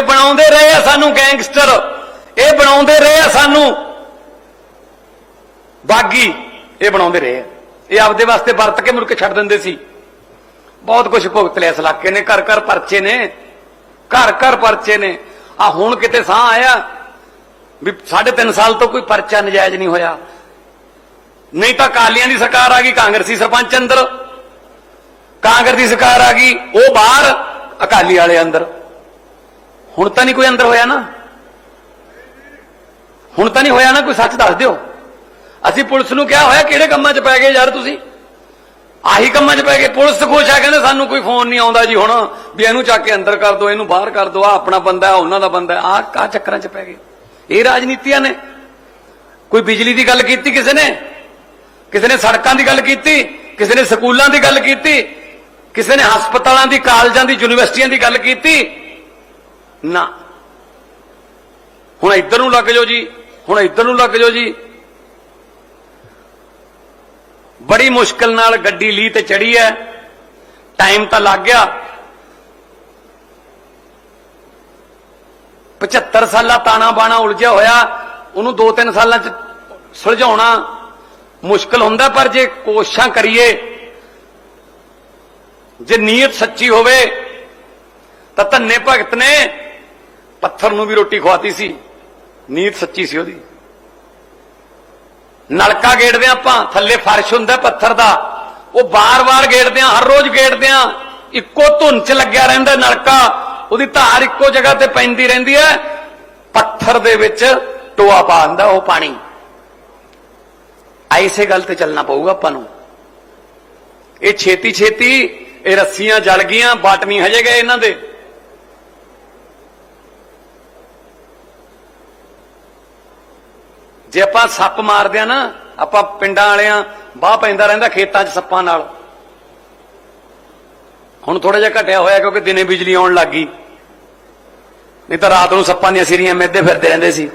ਇਹ ਬਣਾਉਂਦੇ ਰਹੇ ਆ ਸਾਨੂੰ ਗੈਂਗਸਟਰ। ਇਹ ਬਣਾਉਂਦੇ ਰਹੇ ਆ ਸਾਨੂੰ। ਬਾਗੀ, ਇਹ ਬਣਾਉਂਦੇ ਰਹੇ ਆ। ਇਹ ਆਪਦੇ ਵਾਸਤੇ ਵਰਤ ਕੇ ਮੁੜ ਕੇ ਛੱਡ ਦਿੰਦੇ ਸੀ। ਬਹੁਤ ਕੁਝ ਭੁਗਤ ਲਿਆ ਇਸ ਇਲਾਕੇ ਨੇ। ਘਰ ਘਰ ਪਰਚੇ ਨੇ। ਘਰ ਘਰ ਪਰਚੇ ਨੇ। ਆ ਹੁਣ ਕਿਤੇ ਸਾਹ ਆਇਆ ਵੀ ਸਾਢੇ ਤਿੰਨ ਸਾਲ ਤੋਂ ਕੋਈ ਪਰਚਾ ਨਜਾਇਜ਼ ਨਹੀਂ ਹੋਇਆ। ਨਹੀਂ ਤਾਂ ਕਾਲੀਆਂ ਦੀ ਸਰਕਾਰ ਆ ਗਈ, ਕਾਂਗਰਸੀ ਸਰਪੰਚ ਅੰਦਰ। ਕਾਂਗਰਸ ਦੀ ਸਰਕਾਰ ਆ ਗਈ, ਉਹ ਬਾਹਰ ਅਕਾਲੀ ਵਾਲੇ ਅੰਦਰ। ਹੁਣ ਤਾਂ ਨਹੀਂ ਕੋਈ ਅੰਦਰ ਹੋਇਆ ਨਾ? ਹੁਣ ਤਾਂ ਨਹੀਂ ਹੋਇਆ ਨਾ? ਕੋਈ ਸੱਚ ਦੱਸ ਦਿਓ। ਅਸੀਂ ਪੁਲਿਸ ਨੂੰ ਕਿਹਾ ਹੋਇਆ, ਕਿਹੜੇ ਕੰਮਾਂ 'ਚ ਪੈ ਗਏ ਯਾਰ ਤੁਸੀਂ? ਆਹੀ ਕੰਮਾਂ 'ਚ ਪੈ ਗਏ। ਪੁਲਿਸ ਖੁਸ਼ ਆ ਕਹਿੰਦੇ ਸਾਨੂੰ ਕੋਈ ਫੋਨ ਨਹੀਂ ਆਉਂਦਾ ਜੀ ਹੁਣ। ਵੀ ਇਹਨੂੰ ਚੱਕ ਕੇ ਅੰਦਰ ਕਰ ਦਿਓ ਇਹਨੂੰ ਬਾਹਰ ਕਰ ਦਿਓ ਆ ਆਪਣਾ ਬੰਦਾ ਉਹਨਾਂ ਦਾ ਬੰਦਾ ਆ ਕਾ ਚੱਕਰਾਂ 'ਚ ਪੈ ਗਏ? ਇਹ ਰਾਜਨੀਤੀਆਂ ਨੇ। ਕੋਈ ਬਿਜਲੀ ਦੀ ਗੱਲ ਕੀਤੀ ਕਿਸੇ ਨੇ? ਕਿਸੇ ਨੇ ਸੜਕਾਂ ਦੀ ਗੱਲ ਕੀਤੀ? ਕਿਸੇ ਨੇ ਸਕੂਲਾਂ ਦੀ ਗੱਲ ਕੀਤੀ? ਕਿਸੇ ਨੇ ਹਸਪਤਾਲਾਂ ਦੀ, ਕਾਲਜਾਂ ਦੀ, ਯੂਨੀਵਰਸਿਟੀਆਂ ਦੀ ਗੱਲ ਕੀਤੀ? ਨਾ। ਹੁਣ ਇੱਧਰ ਨੂੰ ਲੱਗ ਜਾਓ ਜੀ, ਹੁਣ ਇੱਧਰ ਨੂੰ ਲੱਗ ਜਾਓ ਜੀ। ਬੜੀ ਮੁਸ਼ਕਲ ਨਾਲ ਗੱਡੀ ਲੀ ਤੇ ਚੜੀ ਐ ਟਾਈਮ ਤਾਂ ਲੱਗ ਗਿਆ। 75 ਸਾਲਾ ਤਾਣਾ ਬਾਣਾ ਉਲਝਿਆ ਹੋਇਆ, ਉਹਨੂੰ 2-3 ਸਾਲਾਂ ਚ ਸੁਲਝਾਉਣਾ ਮੁਸ਼ਕਲ ਹੁੰਦਾ, ਪਰ ਜੇ ਕੋਸ਼ਿਸ਼ਾਂ ਕਰੀਏ, ਜੇ ਨੀਅਤ ਸੱਚੀ ਹੋਵੇ, ਤਾਂ ਧੰਨੇ ਭਗਤ ਨੇ ਪੱਥਰ ਨੂੰ ਵੀ ਰੋਟੀ ਖਵਾਤੀ ਸੀ। ਨੀਅਤ ਸੱਚੀ ਸੀ ਉਹਦੀ। ਨਲਕਾ ਗੇੜਦੇ ਹਾਂ ਆਪਾਂ, ਥੱਲੇ ਫਰਸ਼ ਹੁੰਦਾ ਪੱਥਰ ਦਾ। ਉਹ ਬਾਰ-ਬਾਰ ਗੇੜਦੇ ਹਾਂ, ਹਰ ਰੋਜ਼ ਗੇੜਦੇ ਹਾਂ। ਇੱਕੋ ਧੁੰਨ ਚ ਲੱਗਿਆ ਰਹਿੰਦਾ ਨਲਕਾ। ਉਹਦੀ ਧਾਰ ਇੱਕੋ ਜਗ੍ਹਾ ਤੇ ਪੈਂਦੀ ਰਹਿੰਦੀ ਹੈ। ਪੱਥਰ ਦੇ ਵਿੱਚ ਟੋਆ ਪਾ ਦਿੰਦਾ ਉਹ ਪਾਣੀ। ਐਸੇ ਗੱਲ ਤੇ ਚੱਲਣਾ ਪਊਗਾ ਆਪਾਂ ਨੂੰ। ਇਹ ਛੇਤੀ ਛੇਤੀ ਇਹ ਰੱਸੀਆਂ ਜਲ ਗਈਆਂ ਬਾਟਮੀ ਹਜੇ ਗਏ ਇਹਨਾਂ ਦੇ। ਜੇ ਆਪਾਂ ਸੱਪ ਮਾਰਦੇ ਆ ਨਾ, ਆਪਾਂ ਪਿੰਡਾਂ ਵਾਲਿਆਂ ਬਾਹ ਪੈਂਦਾ ਰਹਿੰਦਾ ਖੇਤਾਂ 'ਚ ਸੱਪਾਂ ਨਾਲ। ਹੁਣ ਥੋੜਾ ਜਿਹਾ ਘਟਿਆ ਹੋਇਆ ਕਿਉਂਕਿ ਦਿਨੇ ਬਿਜਲੀ ਆਉਣ ਲੱਗ ਗਈ। ਨਹੀਂ ਤਾਂ ਰਾਤ ਨੂੰ ਸੱਪਾਂ ਦੀਆਂ ਸਿਰੀਆਂ ਮਿੱਧੇ ਫਿਰਦੇ ਰਹਿੰਦੇ ਸੀ।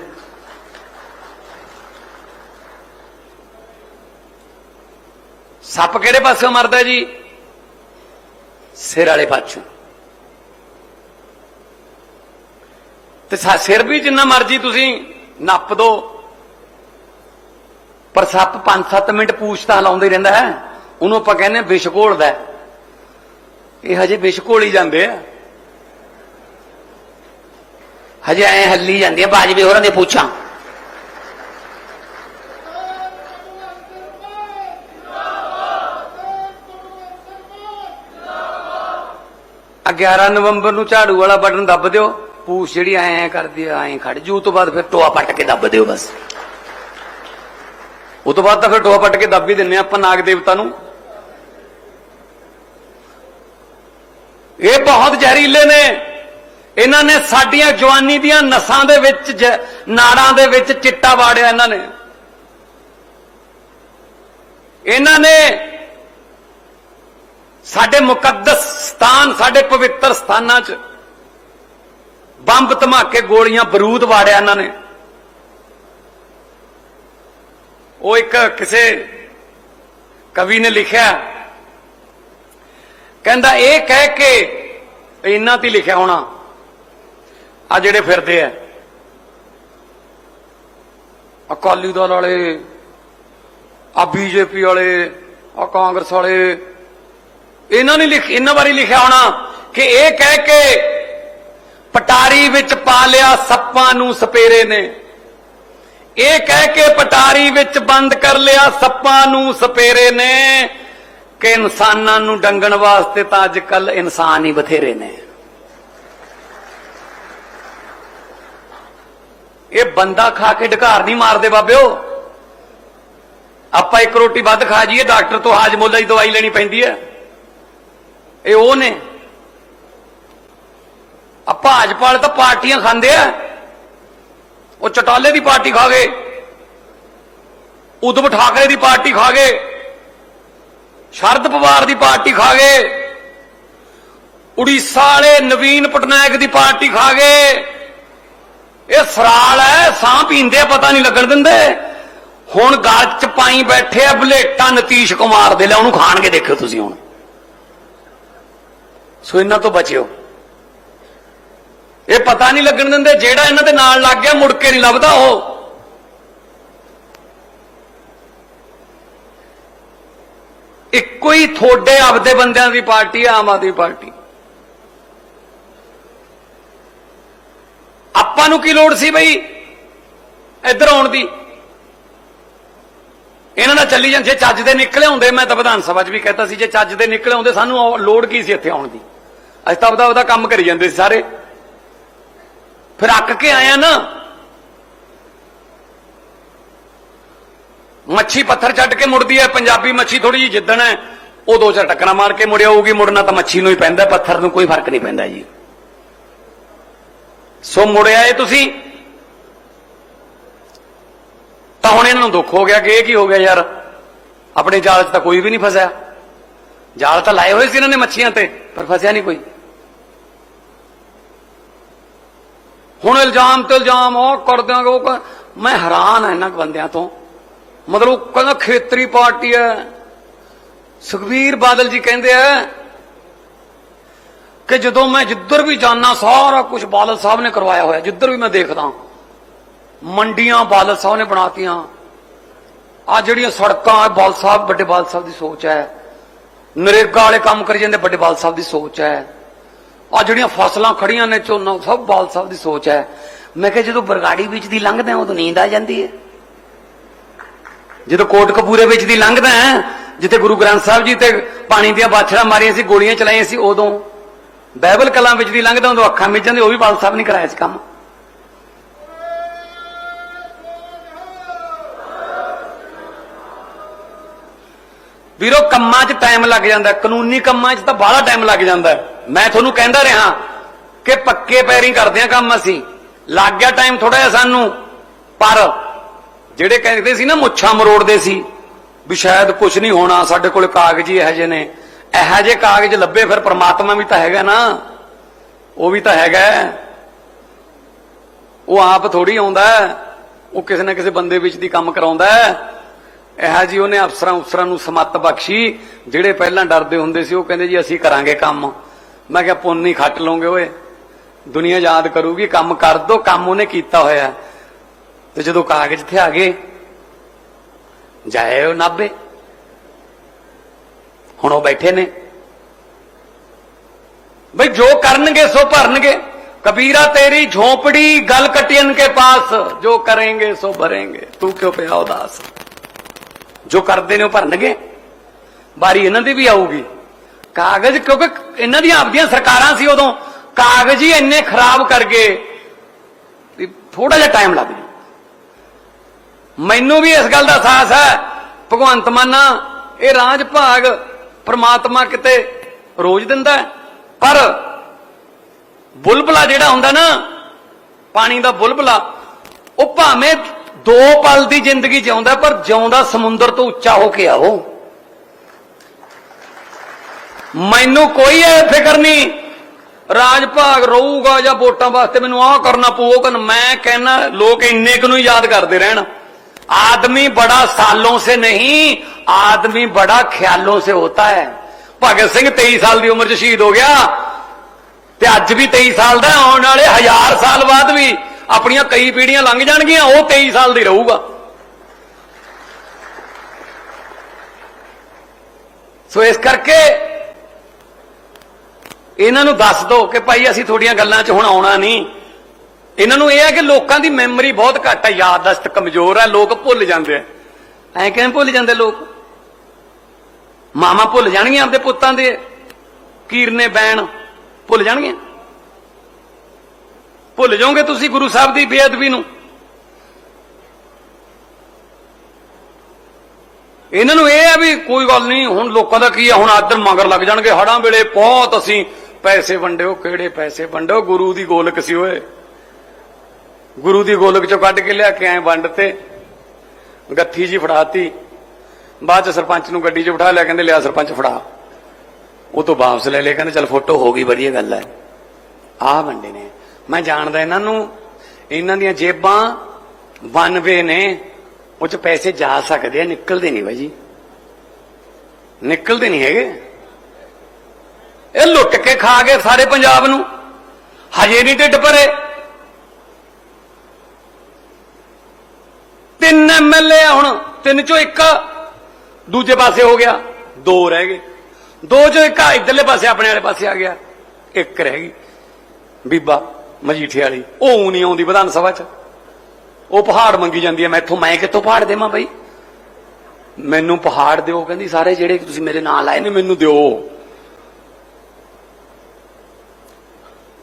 ਸੱਪ ਕਿਹੜੇ ਪਾਸਿਓਂ ਮਰਦਾ ਜੀ? ਸਿਰ ਵਾਲੇ ਪਾਸੋਂ। ਤੇ ਸਿਰ ਵੀ ਜਿੰਨਾ ਮਰਜ਼ੀ ਤੁਸੀਂ ਨੱਪ ਦੋ। ਪਰ ਸੱਪ 5-7 ਮਿੰਟ ਪੂਛ ਤਾਂ ਲਾਉਂਦੇ ਰਹਿੰਦਾ ਹੈ। ਉਹਨੂੰ ਆਪਾਂ ਕਹਿੰਦੇ ਹਾਂ ਵਿਸ਼ ਘੋਲਦਾ ਹੈ। ਇਹ ਹਜੇ ਵਿਸ਼ ਘੋਲ ਹੀ ਜਾਂਦੇ ਆ। ਹਜੇ ਐ ਹੱਲੀ ਜਾਂਦੀ ਆ ਬਾਜਵੇ ਹੋਰਾਂ ਦੇ ਪੁੱਛਾਂ। ਆ 11 ਨਵੰਬਰ ਨੂੰ ਝਾੜੂ ਵਾਲਾ ਬਟਨ ਦੱਬ ਦਿਓ। ਪੂਛ ਜਿਹੜੀ ਐ ਐ ਕਰਦੀ ਆ, ਐ ਖੜ ਜੂ ਤੋਂ ਬਾਅਦ ਫਿਰ ਟੋਆ ਪੱਟ ਕੇ ਦੱਬ ਦਿਓ ਬਸ। ਉਹ ਤੋਂ ਬਾਅਦ ਤਾਂ ਫਿਰ ਟੋਆ ਪੱਟ ਕੇ ਦੱਬ ਵੀ ਦਿੰਨੇ ਆ ਆਪਾਂ ਨਾਗ ਦੇਵਤਾ ਨੂੰ। ਇਹ ਬਹੁਤ ਜ਼ਹਿਰੀਲੇ ਨੇ। ਇਹਨਾਂ ਨੇ ਸਾਡੀਆਂ ਜਵਾਨੀ ਦੀਆਂ ਨਸਾਂ ਦੇ ਵਿੱਚ ਨਾੜਾਂ ਦੇ ਵਿੱਚ ਚਿੱਟਾ ਵਾੜਿਆ ਇਹਨਾਂ ਨੇ। ਇਹਨਾਂ ਨੇ ਸਾਡੇ ਮੁਕੱਦਸ ਸਥਾਨ, ਸਾਡੇ ਪਵਿੱਤਰ ਸਥਾਨਾਂ 'ਚ ਬੰਬ ਧਮਾਕੇ ਗੋਲੀਆਂ, ਬਰੂਦ ਵਾੜਿਆ ਇਹਨਾਂ ਨੇ। ਉਹ ਇੱਕ ਕਿਸੇ ਕਵੀ ਨੇ ਲਿਖਿਆ। ਕਹਿੰਦਾ, ਇਹ ਕਹਿ ਕੇ ਇਹਨਾਂ ਤੇ ਲਿਖਿਆ ਹੋਣਾ। ਆ ਜਿਹੜੇ ਫਿਰਦੇ ਆ। ਅਕਾਲੀ ਦਲ ਵਾਲੇ ਆ ਬੀਜੇਪੀ ਵਾਲੇ ਆ ਕਾਂਗਰਸ ਵਾਲੇ, ਇਹਨਾਂ ਨੇ ਲਿਖ, ਇਹਨਾਂ ਬਾਰੇ ਲਿਖਿਆ ਹੋਣਾ ਕਿ ਇਹ ਕਹਿ ਕੇ ਪਟਾਰੀ ਵਿੱਚ ਪਾ ਲਿਆ ਸੱਪਾਂ ਨੂੰ ਸਪੇਰੇ ਨੇ। ਇਹ ਕਹਿ ਕੇ ਪਟਾਰੀ ਵਿੱਚ ਬੰਦ ਕਰ ਲਿਆ, ਸੱਪਾਂ ਨੂੰ ਸਪੇਰੇ ਨੇ ਕਿ ਇਨਸਾਨਾਂ ਨੂੰ ਡੰਗਣ ਵਾਸਤੇ ਤਾਂ ਅੱਜ ਕੱਲ ਇਨਸਾਨ ਹੀ ਬਥੇਰੇ ਨੇ। ਇਹ ਬੰਦਾ ਖਾ ਕੇ ਢਕਾਰ ਨਹੀਂ ਮਾਰਦੇ ਬਾਬਿਓ। ਆਪਾਂ ਇੱਕ ਰੋਟੀ ਵੱਧ ਖਾ ਜਾਈਏ, ਡਾਕਟਰ ਤੋਂ ਹਾਜਮੋਲਾ ਦੀ ਦਵਾਈ ਲੈਣੀ ਪੈਂਦੀ ਹੈ। ਇਹ ਉਹ ਨੇ। ਆ ਭਾਜਪਾ ਵਾਲੇ ਤਾਂ ਪਾਰਟੀਆਂ ਖਾਂਦੇ ਆ। ਉਹ ਚਟਾਲੇ ਦੀ ਪਾਰਟੀ ਖਾ ਗਏ ਉਦਮ ਠਾਕਰੇ ਦੀ ਪਾਰਟੀ ਖਾ ਗਏ ਸ਼ਰਦ ਪਵਾਰ ਦੀ ਪਾਰਟੀ ਖਾ ਗਏ ਉੜੀਸਾ ਵਾਲੇ ਨਵੀਨ ਪਟਨਾਇਕ ਦੀ ਪਾਰਟੀ ਖਾ ਗਏ ਇਹ ਸਰਾਲ ਹੈ ਸਾਹ ਪੀਂਦੇ ਆ, ਪਤਾ ਨਹੀਂ ਲੱਗਣ ਦਿੰਦੇ। ਹੁਣ ਗਲ ਚ ਪਾਈ ਬੈਠੇ ਆ ਬਲੇਟਾਂ ਨਤੀਸ਼ ਕੁਮਾਰ ਦੇ ਲੈ ਉਹਨੂੰ ਖਾਣਗੇ ਦੇਖਿਓ ਤੁਸੀਂ ਹੁਣ। ਸੋ ਇਹਨਾਂ ਤੋਂ ਬਚਿਓ। ਇਹ ਪਤਾ ਨਹੀਂ ਲੱਗਣ ਦਿੰਦੇ, ਜਿਹੜਾ ਇਹਨਾਂ ਦੇ ਨਾਲ ਲੱਗ ਗਿਆ, ਮੁੜ ਕੇ ਨਹੀਂ ਲੱਭਦਾ ਉਹ। ਇੱਕੋ ਹੀ ਥੋੜੇ ਆਪਦੇ ਬੰਦਿਆਂ ਦੀ ਪਾਰਟੀ ਹੈ ਆਮ ਆਦਮੀ ਪਾਰਟੀ। ਆਪਾਂ ਨੂੰ ਕੀ ਲੋੜ ਸੀ ਬਈ ਇੱਧਰ ਆਉਣ ਦੀ? ਇਹਨਾਂ ਨਾਲ ਚੱਲੀ ਜਾਂਦੇ, ਜੇ ਚੱਜ ਦੇ ਨਿਕਲੇ ਹੁੰਦੇ, ਮੈਂ ਤਾਂ ਵਿਧਾਨ ਸਭਾ 'ਚ ਵੀ ਕਹਿਤਾ ਸੀ, ਜੇ ਚੱਜ ਦੇ ਨਿਕਲੇ ਹੁੰਦੇ, ਸਾਨੂੰ ਲੋੜ ਕੀ ਸੀ ਇੱਥੇ ਆਉਣ ਦੀ? ਅਸੀਂ ਤਾਂ ਆਪਦਾ ਆਪਦਾ ਕੰਮ ਕਰੀ ਜਾਂਦੇ ਸੀ ਸਾਰੇ। ਫਿਰ ਅੱਕ ਕੇ ਆਇਆ ਨਾ। ਮੱਛੀ ਪੱਥਰ ਛੱਡ ਕੇ ਮੁੜਦੀ ਹੈ, ਪੰਜਾਬੀ ਮੱਛੀ ਥੋੜੀ ਜਿਹੀ ਜਿੱਦਣ ਹੈ, ਉਹ ਦੋ ਚਾਰ ਟੱਕਰਾਂ ਮਾਰ ਕੇ ਮੁੜਿਆ, ਹੋਊਗੀ ਮੁੜਨਾ ਤਾਂ ਮੱਛੀ ਨੂੰ ਹੀ ਪੈਂਦਾ, ਪੱਥਰ ਨੂੰ ਕੋਈ ਫ਼ਰਕ ਨਹੀਂ ਪੈਂਦਾ ਜੀ। ਸੋ ਮੁੜਿਆ ਇਹ ਤੁਸੀਂ। ਤਾਂ ਹੁਣ ਇਹਨਾਂ ਨੂੰ ਦੁੱਖ ਹੋ ਗਿਆ ਕਿ ਇਹ ਕੀ ਹੋ ਗਿਆ ਯਾਰ? ਆਪਣੇ ਜਾਲ 'ਚ ਤਾਂ ਕੋਈ ਵੀ ਨਹੀਂ ਫਸਿਆ। ਜਾਲ ਤਾਂ ਲਾਏ ਹੋਏ ਸੀ ਇਹਨਾਂ ਨੇ ਮੱਛੀਆਂ ਤੇ, ਪਰ ਫਸਿਆ ਨਹੀਂ ਕੋਈ। ਹੁਣ ਇਲਜ਼ਾਮ ਤੇ ਇਲਜ਼ਾਮ, ਉਹ ਕਰ ਦਿਆਂਗੇ ਉਹ ਮੈਂ ਹੈਰਾਨ ਹਾਂ ਇਹਨਾਂ ਬੰਦਿਆਂ ਤੋਂ। ਮਤਲਬ ਉਹ ਕਹਿੰਦਾ ਖੇਤਰੀ ਪਾਰਟੀ ਹੈ। ਸੁਖਬੀਰ ਬਾਦਲ ਜੀ ਕਹਿੰਦੇ ਆ ਕਿ ਜਦੋਂ ਮੈਂ ਜਿੱਧਰ ਵੀ ਜਾਣਾ ਸਾਰਾ ਕੁਝ ਬਾਦਲ ਸਾਹਿਬ ਨੇ ਕਰਵਾਇਆ ਹੋਇਆ। ਜਿੱਧਰ ਵੀ ਮੈਂ ਦੇਖਦਾ, ਮੰਡੀਆਂ ਬਾਦਲ ਸਾਹਿਬ ਨੇ ਬਣਾਤੀਆਂ। ਆ ਜਿਹੜੀਆਂ ਸੜਕਾਂ ਆ ਬਾਦਲ ਸਾਹਿਬ, ਵੱਡੇ ਬਾਦਲ ਸਾਹਿਬ ਦੀ ਸੋਚ ਹੈ। ਨਰੇਗਾ ਵਾਲੇ ਕੰਮ ਕਰੀ ਜਾਂਦੇ, ਵੱਡੇ ਬਾਲ ਸਾਹਿਬ ਦੀ ਸੋਚ ਹੈ। ਆ ਜਿਹੜੀਆਂ ਫਸਲਾਂ ਖੜੀਆਂ ਨੇ ਝੋਨਾ ਸਭ ਬਾਲ ਸਾਹਿਬ ਦੀ ਸੋਚ ਹੈ। ਮੈਂ ਕਿਹਾ ਜਦੋਂ ਬਰਗਾੜੀ ਵਿੱਚ ਦੀ ਲੰਘਦੇ ਆ ਉਦੋਂ ਨੀਂਦ ਆ ਜਾਂਦੀ ਹੈ। ਜਦੋਂ ਕੋਟ ਕਪੂਰੇ ਵਿੱਚ ਦੀ ਲੰਘਦਾ ਹੈ, ਜਿੱਥੇ ਗੁਰੂ ਗ੍ਰੰਥ ਸਾਹਿਬ ਜੀ ਤੇ ਪਾਣੀ ਦੀਆਂ ਬਾਛੜਾਂ ਮਾਰੀਆਂ ਸੀ, ਗੋਲੀਆਂ ਚਲਾਈਆਂ ਸੀ, ਉਦੋਂ ਬਾਈਬਲ ਕਲਾਂ ਵਿੱਚ ਦੀ ਲੰਘਦਾ ਉਦੋਂ ਅੱਖਾਂ ਮਿਚ ਜਾਂਦੇ ਉਹ ਵੀ ਬਾਲ ਸਾਹਿਬ ਨੇ ਕਰਾਇਆ ਸੀ ਕੰਮ। ਵੀਰੋ, ਕੰਮਾਂ 'ਚ ਟਾਈਮ ਲੱਗ ਜਾਂਦਾ ਕਾਨੂੰਨੀ ਕੰਮਾਂ 'ਚ ਤਾਂ ਬਾਹਲਾ ਟਾਈਮ ਲੱਗ ਜਾਂਦਾ ਹੈ। ਮੈਂ ਤੁਹਾਨੂੰ ਕਹਿੰਦਾ ਰਿਹਾ ਕਿ ਪੱਕੇ ਪੈਰੀ ਕਰਦੇ ਆ ਕੰਮ ਅਸੀਂ। ਲੱਗ ਗਿਆ ਟਾਈਮ ਥੋੜਾ ਜਿਹਾ ਸਾਨੂੰ। ਪਰ ਜਿਹੜੇ ਕਹਿੰਦੇ ਸੀ ਨਾ ਮੁੱਛਾਂ ਮਰੋੜਦੇ ਸੀ, ਵੀ ਸ਼ਾਇਦ ਕੁਝ ਨਹੀਂ ਹੋਣਾ, ਸਾਡੇ ਕੋਲ ਕਾਗਜ਼ ਹੀ ਇਹੋ ਜਿਹੇ ਨੇ। ਇਹੋ ਜਿਹੇ ਕਾਗਜ਼ ਲੱਭੇ ਫਿਰ ਪ੍ਰਮਾਤਮਾ ਵੀ ਤਾਂ ਹੈਗਾ ਨਾ। ਉਹ ਵੀ ਤਾਂ ਹੈਗਾ। ਉਹ ਆਪ ਥੋੜੀ ਆਉਂਦਾ ਉਹ ਕਿਸੇ ਨਾ ਕਿਸੇ ਬੰਦੇ ਵਿੱਚ ਦੀ ਕੰਮ ਕਰਾਉਂਦਾ ਇਹੋ ਇਹ ਜੀ ਉਹਨੇ ਅਫਸਰਾਂ ਅਫਸਰਾਂ ਨੂੰ ਸਮੱਤ ਬਖਸ਼ੀ। ਜਿਹੜੇ ਪਹਿਲਾਂ ਡਰਦੇ ਹੁੰਦੇ ਸੀ, ਉਹ ਕਹਿੰਦੇ ਜੀ ਅਸੀਂ ਕਰਾਂਗੇ ਕੰਮ। ਮੈਂ ਕਿਹਾ, ਪੁੰਨ ਹੀ ਖੱਟ ਲਓਗੇ ਓਏ। ਦੁਨੀਆ ਯਾਦ ਕਰੂਗੀ, ਕੰਮ ਕਰ ਦੋ, ਕੰਮ ਉਹਨੇ ਕੀਤਾ ਹੋਇਆ। ਤੇ ਜਦੋਂ ਕਾਗਜ਼ ਤੇ ਆ ਗਏ ਉਹ ਨਾਬੇ ਹੁਣ ਉਹ ਬੈਠੇ ਨੇ। ਬਈ ਜੋ ਕਰਨਗੇ, ਸੋ ਭਰਨਗੇ। ਕਬੀਰਾ ਤੇਰੀ ਝੋਪੜੀ, ਗਲ ਕਟਿਨ ਕੇ ਪਾਸ। ਜੋ ਕਰेंगे ਸੋ ਭਰेंगे ਤੂੰ ਕਿਉਂ ਪਿਆ ਉਦਾਸ? ਜੋ ਕਰਦੇ ਨੇ ਉਹ ਭਰਨਗੇ। ਬਾਰੀ ਇਹਨਾਂ ਦੀ ਵੀ ਆਊਗੀ। ਕਾਗਜ਼ ਕਿਉਂਕਿ ਇਹਨਾਂ ਦੀਆਂ ਆਪਦੀਆਂ ਸਰਕਾਰਾਂ ਸੀ ਉਦੋਂ। ਕਾਗਜ਼ ਹੀ ਇੰਨੇ ਖਰਾਬ ਕਰਕੇ ਵੀ ਥੋੜਾ ਜਿਹਾ ਟਾਈਮ ਲੱਗ ਜੂ ਮੈਨੂੰ ਵੀ ਇਸ ਗੱਲ ਦਾ ਅਹਿਸਾਸ ਹੈ, ਭਗਵੰਤ ਮਾਨਾ ਇਹ ਰਾਜ ਭਾਗ ਪ੍ਰਮਾਤਮਾ ਕਿਤੇ ਰੋਜ਼ ਦਿੰਦਾ ਪਰ ਬੁਲਬਲਾ ਜਿਹੜਾ ਹੁੰਦਾ ਨਾ, ਪਾਣੀ ਦਾ ਬੁਲਬਲਾ, ਉਹ ਭਾਵੇਂ ਦੋ ਪਲ ਦੀ ਜ਼ਿੰਦਗੀ ਜਿਉਂਦਾ ਪਰ ਜਿਉਂਦਾ ਸਮੁੰਦਰ ਤੋਂ ਉੱਚਾ ਹੋ ਕੇ ਆਓ। ਮੈਨੂੰ ਕੋਈ ਇਹ ਫਿਕਰ ਨਹੀਂ। ਰਾਜ ਭਾਗ ਰਹੂਗਾ ਜਾਂ ਵੋਟਾਂ ਵਾਸਤੇ ਮੈਨੂੰ ਆਹ ਕਰਨਾ ਪਊ ਕਿ ਮੈਂ ਕਹਿੰਨਾ ਲੋਕ ਇੰਨੇ ਕੁ ਨੂੰ ਯਾਦ ਕਰਦੇ ਰਹਿਣ। ਆਦਮੀ ਬੜਾ ਸਾਲੋਂ ਸੇ ਨਹੀਂ, ਆਦਮੀ ਬੜਾ ਖਿਆਲੋਂ ਸੇ ਹੋਤਾ ਹੈ। ਭਗਤ ਸਿੰਘ 23 ਸਾਲ ਦੀ ਉਮਰ 'ਚ ਸ਼ਹੀਦ ਹੋ ਗਿਆ ਤੇ ਅੱਜ ਵੀ 23 ਸਾਲ ਦਾ ਆਉਣ ਵਾਲੇ ਹਜ਼ਾਰ ਸਾਲ ਬਾਅਦ ਵੀ ਆਪਣੀਆਂ ਕਈ ਪੀੜ੍ਹੀਆਂ ਲੰਘ ਜਾਣਗੀਆਂ, ਉਹ 23 ਸਾਲ ਦੀ ਰਹੂਗਾ। ਸੋ ਇਸ ਕਰਕੇ ਇਹਨਾਂ ਨੂੰ ਦੱਸ ਦਿਓ ਕਿ ਭਾਈ ਅਸੀਂ ਤੁਹਾਡੀਆਂ ਗੱਲਾਂ 'ਚ ਹੁਣ ਆਉਣਾ ਨਹੀਂ। ਇਹਨਾਂ ਨੂੰ ਇਹ ਹੈ ਕਿ ਲੋਕਾਂ ਦੀ ਮੈਮਰੀ ਬਹੁਤ ਘੱਟ ਹੈ, ਯਾਦਦਾਸ਼ਤ ਕਮਜ਼ੋਰ ਹੈ, ਲੋਕ ਭੁੱਲ ਜਾਂਦੇ ਆ। ਐਂ ਕਿਵੇਂ ਭੁੱਲ ਜਾਂਦੇ ਲੋਕ? ਮਾਮਾ ਭੁੱਲ ਜਾਣਗੀਆਂ ਆਪਦੇ ਪੁੱਤਾਂ ਦੇ। ਕੀਰਨੇ ਬੈਣ ਭੁੱਲ ਜਾਣਗੀਆਂ। ਭੁੱਲ ਜਾਓਗੇ ਤੁਸੀਂ ਗੁਰੂ ਸਾਹਿਬ ਦੀ ਬੇਅਦਬੀ ਨੂੰ। ਇਹਨਾਂ ਨੂੰ ਇਹ ਹੈ ਵੀ ਕੋਈ ਗੱਲ ਨਹੀਂ, ਹੁਣ ਲੋਕਾਂ ਦਾ ਕੀ ਹੈ ਹੁਣ ਆਦਰ ਮਗਰ ਲੱਗ ਜਾਣਗੇ। ਹੜਾਂ ਵੇਲੇ ਬਹੁਤ ਅਸੀਂ ਪੈਸੇ ਵੰਡਿਓ, ਕਿਹੜੇ ਪੈਸੇ ਵੰਡੋ ਗੁਰੂ ਦੀ ਗੋਲਕ ਸੀ ਓਏ। ਗੁਰੂ ਦੀ ਗੋਲਕ ਚੋਂ ਕੱਢ ਕੇ ਲਿਆ ਕੇ ਐ ਵੰਡ ਤੇ। ਗੱਥੀ ਜੀ ਫੜਾਤੀ। ਬਾਅਦ ਚ ਸਰਪੰਚ ਨੂੰ ਗੱਡੀ 'ਚ ਬਿਠਾ ਲਿਆ, ਕਹਿੰਦੇ ਲਿਆ ਸਰਪੰਚ ਫੜਾ। ਉਹ ਤੋਂ ਵਾਪਸ ਲੈ ਲਿਆ ਕਹਿੰਦੇ ਚਲ ਫੋਟੋ ਹੋ ਗਈ, ਵਧੀਆ ਗੱਲ ਹੈ ਆਹ ਵੰਡੇ ਨੇ। ਮੈਂ ਜਾਣਦਾ ਇਹਨਾਂ ਨੂੰ, ਇਹਨਾਂ ਦੀਆਂ ਜੇਬਾਂ 92 ਨੇ। ਉਹ ਚ ਪੈਸੇ ਜਾ ਸਕਦੇ ਆ, ਨਿਕਲਦੇ ਨਹੀਂ ਬਾਈ ਜੀ। ਨਿਕਲਦੇ ਨਹੀਂ ਹੈਗੇ। ਇਹ ਲੁੱਟ ਕੇ ਖਾ ਗਏ ਸਾਰੇ ਪੰਜਾਬ ਨੂੰ। ਹਜੇ ਨਹੀਂ ਢਿੱਡ ਭਰੇ। ਤਿੰਨ ਐਮਐਲਏ ਆ ਹੁਣ ਤਿੰਨ ਚੋਂ ਇੱਕ ਦੂਜੇ ਪਾਸੇ ਹੋ ਗਿਆ। ਦੋ ਰਹਿ ਗਏ। ਦੋ ਚੋਂ ਇੱਕ ਇਧਰਲੇ ਪਾਸੇ ਆਪਣੇ ਵਾਲੇ ਪਾਸੇ ਆ ਗਿਆ। ਇੱਕ ਰਹਿ ਗਈ। ਬੀਬਾ ਮਜੀਠੇ ਵਾਲੀ ਉਹ ਨਹੀਂ ਆਉਂਦੀ ਵਿਧਾਨ ਸਭਾ 'ਚ। ਉਹ ਪਹਾੜ ਮੰਗੀ ਜਾਂਦੀ ਹੈ ਮੈਥੋਂ ਮੈਂ ਕਿੱਥੋਂ ਪਹਾੜ ਦੇਵਾਂ ਬਈ? ਮੈਨੂੰ ਪਹਾੜ ਦਿਓ ਕਹਿੰਦੀ ਸਾਰੇ ਜਿਹੜੇ ਤੁਸੀਂ ਮੇਰੇ ਨਾਲ ਆਏ ਨੇ ਮੈਨੂੰ ਦਿਓ।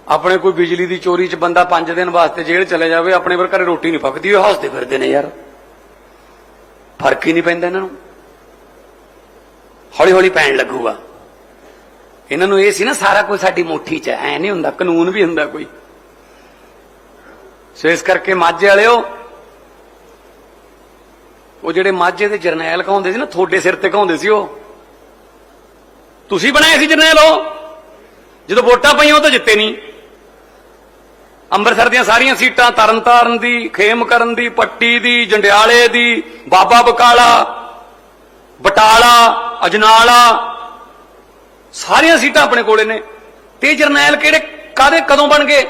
ਆਪਣੇ ਕੋਈ ਬਿਜਲੀ ਦੀ ਚੋਰੀ 'ਚ ਬੰਦਾ 5 ਦਿਨ ਵਾਸਤੇ ਜੇਲ੍ਹ ਚਲੇ ਜਾਵੇ, ਆਪਣੇ ਵਰ ਘਰੇ ਰੋਟੀ ਨਹੀਂ ਪੱਕਦੀ, ਉਹ ਹੱਸਦੇ ਫਿਰਦੇ ਨੇ ਯਾਰ। ਫ਼ਰਕ ਹੀ ਨਹੀਂ ਪੈਂਦਾ ਇਹਨਾਂ ਨੂੰ। ਹੌਲੀ ਹੌਲੀ ਪੈਣ ਲੱਗੂਗਾ। ਇਹਨਾਂ ਨੂੰ ਇਹ ਸੀ ਨਾ, ਸਾਰਾ ਕੁਝ ਸਾਡੀ ਮੁੱਠੀ 'ਚ ਐ ਨਹੀਂ ਹੁੰਦਾ, ਕਾਨੂੰਨ ਵੀ ਹੁੰਦਾ ਕੋਈ। ਸੋ ਇਸ ਕਰਕੇ ਮਾਝੇ ਵਾਲਿਓ, ਉਹ ਜਿਹੜੇ ਮਾਝੇ ਦੇ ਜਰਨੈਲ ਕਹਾਉਂਦੇ ਸੀ ਨਾ ਥੋੜੇ ਸਿਰ ਤੇ ਕਹਾਉਂਦੇ ਸੀ ਉਹ। ਤੁਸੀਂ ਬਣਾਏ ਸੀ ਜਰਨੈਲ ਉਹ? ਜਦੋਂ ਵੋਟਾਂ ਪਈਆਂ ਉਹ ਤਾਂ ਜਿੱਤੇ ਨਹੀਂ ਅੰਮ੍ਰਿਤਸਰ ਦੀਆਂ ਸਾਰੀਆਂ ਸੀਟਾਂ ਤਰਨਤਾਰਨ ਦੀ, ਖੇਮਕਰਨ ਦੀ, ਪੱਟੀ ਦੀ, ਜੰਡਿਆਲੇ ਦੀ, ਬਾਬਾ ਬਕਾਲਾ, ਬਟਾਲਾ, ਅਜਨਾਲਾ, ਸਾਰੀਆਂ ਸੀਟਾਂ ਆਪਣੇ ਕੋਲੇ ਨੇ। ਤੇ ਜਰਨੈਲ ਕਿਹੜੇ ਕਾਦੇ ਕਦੋਂ ਬਣ ਗਏ?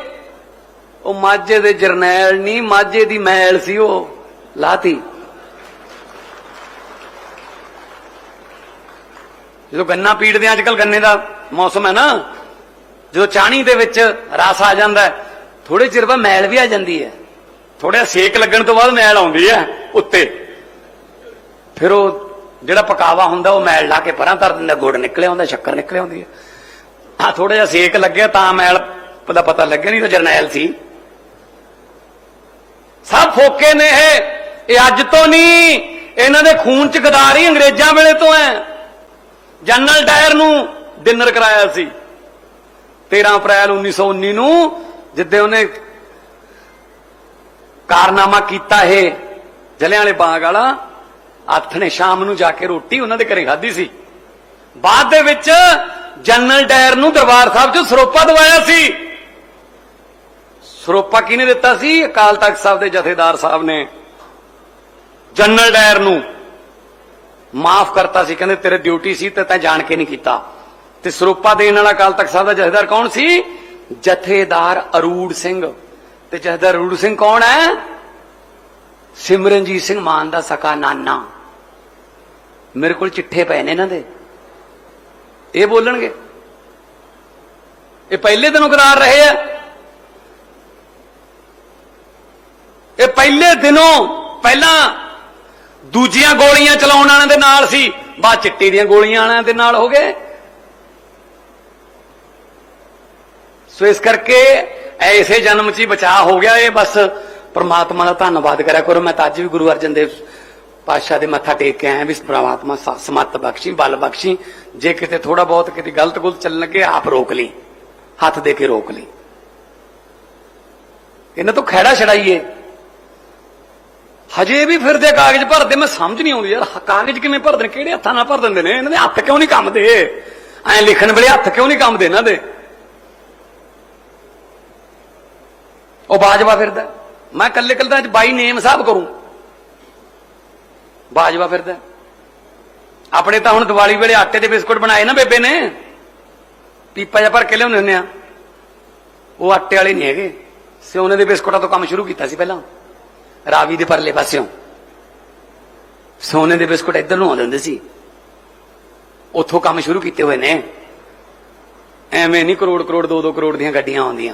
ਉਹ ਮਾਝੇ ਦੇ ਜਰਨੈਲ ਨਹੀਂ, ਮਾਝੇ ਦੀ ਮੈਲ ਸੀ ਉਹ। ਲਾਤੀ। ਜਦੋਂ ਗੰਨਾ ਪੀੜਦੇ ਆ ਅੱਜਕੱਲ ਗੰਨੇ ਦਾ ਮੌਸਮ ਹੈ ਨਾ, ਜਦੋਂ ਚਾਣੀ ਦੇ ਵਿੱਚ ਰਸ ਆ ਜਾਂਦਾ ਥੋੜੇ ਚਿਰ ਬਾਅਦ ਮੈਲ ਵੀ ਆ ਜਾਂਦੀ ਹੈ। ਥੋੜਾ ਸੇਕ ਲੱਗਣ ਤੋਂ ਬਾਅਦ ਮੈਲ ਆਉਂਦੀ ਹੈ ਉੱਤੇ। ਫਿਰ ਉਹ ਜਿਹੜਾ ਪਕਾਵਾ ਹੁੰਦਾ, ਉਹ ਮੈਲ ਲਾ ਕੇ ਪਰਾਂ ਧਰ ਦਿੰਦਾ, ਗੁੜ ਨਿਕਲਿਆ ਹੁੰਦਾ ਸ਼ੱਕਰ ਨਿਕਲਿਆ ਹੁੰਦੀ ਹੈ। ਆ ਥੋੜਾ ਜਿਹਾ ਸੇਕ ਲੱਗਿਆ, ਤਾਂ ਮੈਲ ਦਾ ਪਤਾ ਲੱਗਿਆ, ਨਹੀਂ ਤਾਂ ਜਰਨੈਲ ਸੀ। ਸਭ ਫੋਕੇ ਨੇ ਇਹ ਇਹ ਅੱਜ ਤੋਂ ਨਹੀਂ, ਇਹਨਾਂ ਦੇ ਖੂਨ ਚ ਗਦਾਰੀ ਅੰਗਰੇਜ਼ਾਂ ਵੇਲੇ ਤੋਂ ਹੈ। ਜਨਰਲ ਡਾਇਰ ਨੂੰ ਡਿਨਰ ਕਰਾਇਆ ਸੀ। 13 ਅਪ੍ਰੈਲ 1919 ਨੂੰ ਜਿੱਦੇ ਉਹਨੇ ਕਾਰਨਾਮਾ ਕੀਤਾ ਇਹ, ਜਲਿਆਂ ਵਾਲੇ ਬਾਗ ਵਾਲਾ ਹੱਥ ਨੇ ਸ਼ਾਮ ਨੂੰ ਜਾ ਕੇ ਰੋਟੀ ਉਹਨਾਂ ਦੇ ਘਰੇ ਖਾਧੀ ਸੀ। ਬਾਅਦ ਦੇ ਵਿੱਚ ਜਨਰਲ ਡਾਇਰ ਨੂੰ ਦਰਬਾਰ ਸਾਹਿਬ 'ਚ ਸਰੋਪਾ ਦਵਾਇਆ ਸੀ। ਸਰੋਪਾ ਕਿਹਨੇ ਦਿੱਤਾ ਸੀ? ਅਕਾਲ ਤਖਤ ਸਾਹਿਬ ਦੇ ਜਥੇਦਾਰ ਸਾਹਿਬ ਨੇ। ਜਨਰਲ ਡਾਇਰ ਨੂੰ ਮਾਫ ਕਰਤਾ ਸੀ, ਕਹਿੰਦੇ ਤੇਰੇ ਡਿਊਟੀ ਸੀ ਤੇ ਤੈਂ ਜਾਣ ਕੇ ਨਹੀਂ ਕੀਤਾ। ਤੇ ਸਰੋਪਾ ਦੇਣ ਵਾਲਾ ਅਕਾਲ ਤਖਤ ਸਾਹਿਬ ਦਾ ਜਥੇਦਾਰ ਕੌਣ ਸੀ? ਜਥੇਦਾਰ ਅਰੂੜ ਸਿੰਘ। ਤੇ ਜਥੇਦਾਰ ਅਰੂੜ ਸਿੰਘ ਕੌਣ ਹੈ? ਸਿਮਰਨਜੀਤ ਸਿੰਘ ਮਾਨ ਦਾ ਸਕਾ ਨਾਨਾ। ਮੇਰੇ ਕੋਲ ਚਿੱਠੇ ਪਏ ਨੇ ਇਹਨਾਂ ਦੇ। ਇਹ ਬੋਲਣਗੇ। ਇਹ ਪਹਿਲੇ ਦਿਨੋਂ ਕਰਾਰ ਰਹੇ ਆ। ਇਹ ਪਹਿਲੇ ਦਿਨੋਂ ਪਹਿਲਾਂ ਦੂਜੀਆਂ ਗੋਲੀਆਂ ਚਲਾਉਣ ਵਾਲਿਆਂ ਦੇ ਨਾਲ ਸੀ। ਬਾਅਦ ਚਿੱਟੀ ਦੀਆਂ ਗੋਲੀਆਂ ਵਾਲਿਆਂ ਦੇ ਨਾਲ ਹੋ ਗਏ। ਸੋ ਇਸ ਕਰਕੇ ਐਸੇ ਜਨਮ 'ਚ ਹੀ ਬਚਾਅ ਹੋ ਗਿਆ ਇਹ, ਬਸ ਪ੍ਰਮਾਤਮਾ ਦਾ ਧੰਨਵਾਦ ਕਰਿਆ ਕਰੋ। ਮੈਂ ਤਾਂ ਅੱਜ ਵੀ ਗੁਰੂ ਅਰਜਨ ਦੇਵ ਪਾਤਸ਼ਾਹ ਦੇ ਮੱਥਾ ਟੇਕ ਕੇ ਆਇਆ ਵੀ ਪ੍ਰਮਾਤਮਾ ਸ- ਸਮੱਤ ਬਖਸ਼ੀ, ਬਲ ਬਖਸ਼ੀ। ਜੇ ਕਿਤੇ ਥੋੜਾ ਬਹੁਤ ਕਿਤੇ ਗਲਤ ਗੁਲਤ ਚੱਲਣ ਲੱਗੇ, ਆਪ ਰੋਕ ਲਈ। ਹੱਥ ਦੇ ਕੇ ਰੋਕ ਲਈ। ਇਹਨਾਂ ਤੋਂ ਖਹਿੜਾ ਛੜਾਈਏ ਹਜੇ ਵੀ ਫਿਰਦੇ ਕਾਗਜ਼ ਭਰਦੇ, ਮੈਂ ਸਮਝ ਨਹੀਂ ਆਉਂਦੀ ਯਾਰ ਕਾਗਜ਼ ਕਿਵੇਂ ਭਰਦੇ ਨੇ, ਕਿਹੜੇ ਹੱਥਾਂ ਨਾਲ ਭਰ ਦਿੰਦੇ ਨੇ? ਇਹਨਾਂ ਦੇ ਹੱਥ ਕਿਉਂ ਨਹੀਂ ਕੰਮਦੇ ਐ ਲਿਖਣ ਵੇਲੇ ਹੱਥ ਕਿਉਂ ਨਹੀਂ ਕੰਮਦੇ ਇਹਨਾਂ ਦੇ? ਉਹ ਬਾਜਵਾ ਫਿਰਦਾ। ਮੈਂ ਕੱਲੇ ਕੱਲੇ ਅੱਜ ਬਾਈ ਨੇਮ ਸਾਹਿਬ ਕਰੂੰ। ਬਾਜਵਾ ਫਿਰਦਾ। ਆਪਣੇ ਤਾਂ ਹੁਣ ਦੀਵਾਲੀ ਵੇਲੇ ਆਟੇ ਦੇ ਬਿਸਕੁਟ ਬਣਾਏ ਨਾ ਬੇਬੇ ਨੇ। ਪੀਪਾ ਜਿਹਾ ਭਰ ਕੇ ਲਿਆਉਂਦੇ ਹੁੰਦੇ ਆ। ਉਹ ਆਟੇ ਵਾਲੇ ਨਹੀਂ ਹੈਗੇ। ਸਿਉਨੇ ਦੇ ਬਿਸਕੁਟਾਂ ਤੋਂ ਕੰਮ ਸ਼ੁਰੂ ਕੀਤਾ ਸੀ ਪਹਿਲਾਂ। ਰਾਵੀ ਦੇ ਪਰਲੇ ਪਾਸਿਓਂ। ਸੋਨੇ ਦੇ ਬਿਸਕੁਟ ਇੱਧਰ ਨੂੰ ਆਉਂਦੇ ਹੁੰਦੇ ਸੀ। ਉੱਥੋਂ ਕੰਮ ਸ਼ੁਰੂ ਕੀਤੇ ਹੋਏ ਨੇ। ਐਵੇਂ ਨਹੀਂ ਕਰੋੜ ਕਰੋੜ 2-2 ਕਰੋੜ ਦੀਆਂ ਗੱਡੀਆਂ ਆਉਂਦੀਆਂ।